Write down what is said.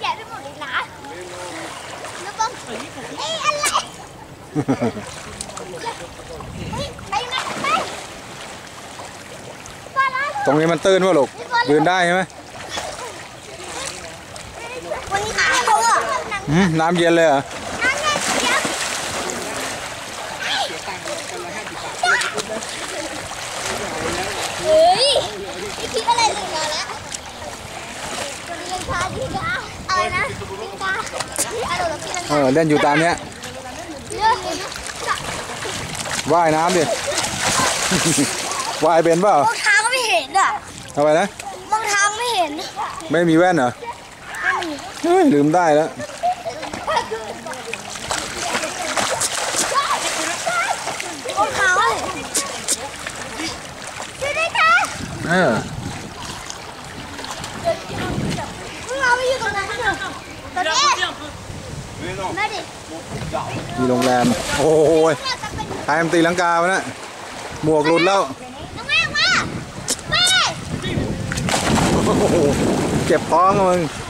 แกะไปหมดเลยนะแล้วก็เอ้ยอะไรไปไหไปตรงนี้มันตื้นวะลูกยืนได้ใช่ไหมวันนี้ขาเขาอะน้ำเย็นเลยเหรอเฮ้ยไม่คิดอะไรเลยนะแล้วคนเรียนชาดีนา ลิงกาอะไรหรอพี่ลิงเอกอเล่นอยู่ตามเนี้ยาเรื่องนี้ว่ายน้ำดิ ว่ายเป็นเปล่ามองเท้าก็ไม่เห็นอะทำไมนะมองเท้าไม่เห็น ไม่มีแว่นเหรอเฮ้ยลืมได้แล้วมองเท้าช่วยด้วยค่ะเออ มึงเอาไปอยู่ตรงนั้นเถอะตอนนี้แม่ดิมีโรงแรม โอ้ยใครมันตีลังกาวะนะหมวกหลุดแล้วน้องแม่มาแม่โอ้โหเจ็บท้องอะมึงแ